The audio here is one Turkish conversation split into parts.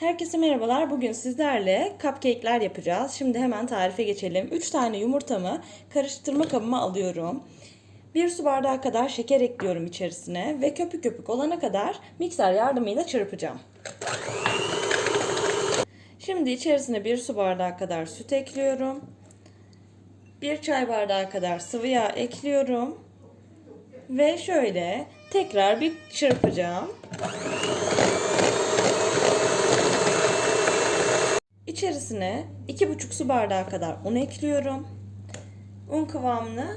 Herkese merhabalar. Bugün sizlerle cupcake'ler yapacağız. Şimdi hemen tarife geçelim. 3 tane yumurtamı karıştırma kabıma alıyorum. 1 su bardağı kadar şeker ekliyorum içerisine ve köpük köpük olana kadar mikser yardımıyla çırpacağım. Şimdi içerisine 1 su bardağı kadar süt ekliyorum. 1 çay bardağı kadar sıvı yağ ekliyorum. Ve şöyle tekrar bir çırpacağım. İçerisine 2,5 su bardağı kadar un ekliyorum. Un kıvamını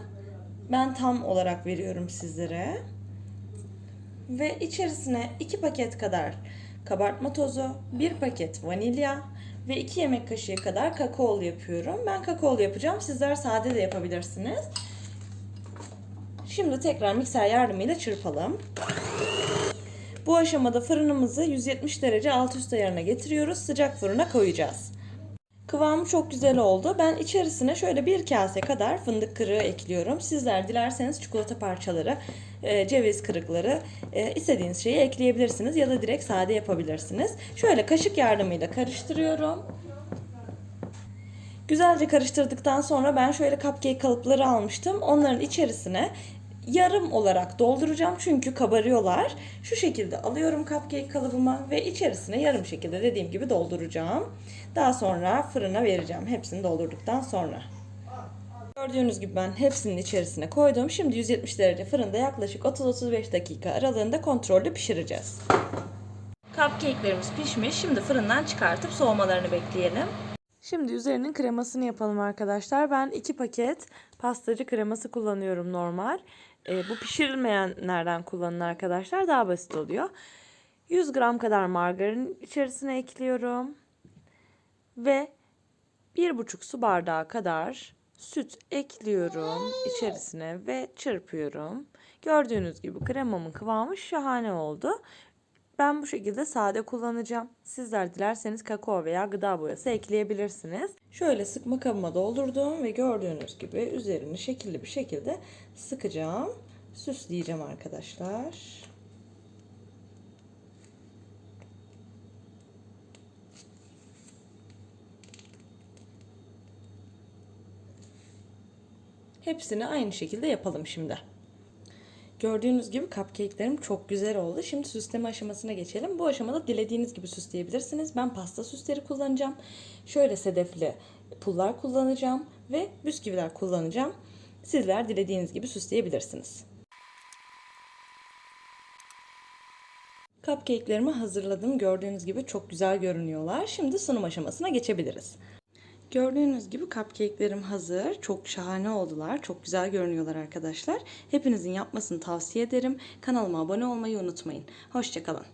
ben tam olarak veriyorum sizlere. Ve içerisine 2 paket kadar kabartma tozu, 1 paket vanilya ve 2 yemek kaşığı kadar kakaolu yapıyorum. Ben kakaolu yapacağım. Sizler sade de yapabilirsiniz. Şimdi tekrar mikser yardımıyla çırpalım. Bu aşamada fırınımızı 170 derece alt üst ayarına getiriyoruz. Sıcak fırına koyacağız. Kıvamı çok güzel oldu. Ben içerisine şöyle bir kase kadar fındık kırığı ekliyorum. Sizler dilerseniz çikolata parçaları, e, ceviz kırıkları e, istediğiniz şeyi ekleyebilirsiniz ya da direkt sade yapabilirsiniz. Şöyle kaşık yardımıyla karıştırıyorum. Güzelce karıştırdıktan sonra ben şöyle cupcake kalıpları almıştım. Onların içerisine yarım olarak dolduracağım çünkü kabarıyorlar. Şu şekilde alıyorum cupcake kalıbıma ve içerisine yarım şekilde dediğim gibi dolduracağım. Daha sonra fırına vereceğim hepsini doldurduktan sonra. Gördüğünüz gibi ben hepsinin içerisine koydum. Şimdi 170 derece fırında yaklaşık 30-35 dakika aralığında kontrollü pişireceğiz. Cupcake'lerimiz pişmiş. Şimdi fırından çıkartıp soğumalarını bekleyelim. Şimdi üzerinin kremasını yapalım arkadaşlar. Ben 2 paket pastacı kreması kullanıyorum normal. E, bu pişirilmeyenlerden kullanın arkadaşlar. Daha basit oluyor. 100 gram kadar margarin içerisine ekliyorum. Ve 1,5 su bardağı kadar süt ekliyorum içerisine ve çırpıyorum. Gördüğünüz gibi kremamın kıvamı şahane oldu. Ben bu şekilde sade kullanacağım. Sizler dilerseniz kakao veya gıda boyası ekleyebilirsiniz. Şöyle sıkma kabıma doldurdum ve gördüğünüz gibi üzerini şekilli bir şekilde sıkacağım. Süsleyeceğim arkadaşlar. Hepsini aynı şekilde yapalım şimdi. Gördüğünüz gibi cupcake'lerim çok güzel oldu. Şimdi süsleme aşamasına geçelim. Bu aşamada dilediğiniz gibi süsleyebilirsiniz. Ben pasta süsleri kullanacağım. Şöyle sedefli pullar kullanacağım ve bisküviler kullanacağım. Sizler dilediğiniz gibi süsleyebilirsiniz. Cupcake'lerimi hazırladım. Gördüğünüz gibi çok güzel görünüyorlar. Şimdi sunum aşamasına geçebiliriz. Gördüğünüz gibi cupcake'lerim hazır. Çok şahane oldular. Çok güzel görünüyorlar arkadaşlar. Hepinizin yapmasını tavsiye ederim. Kanalıma abone olmayı unutmayın. Hoşçakalın.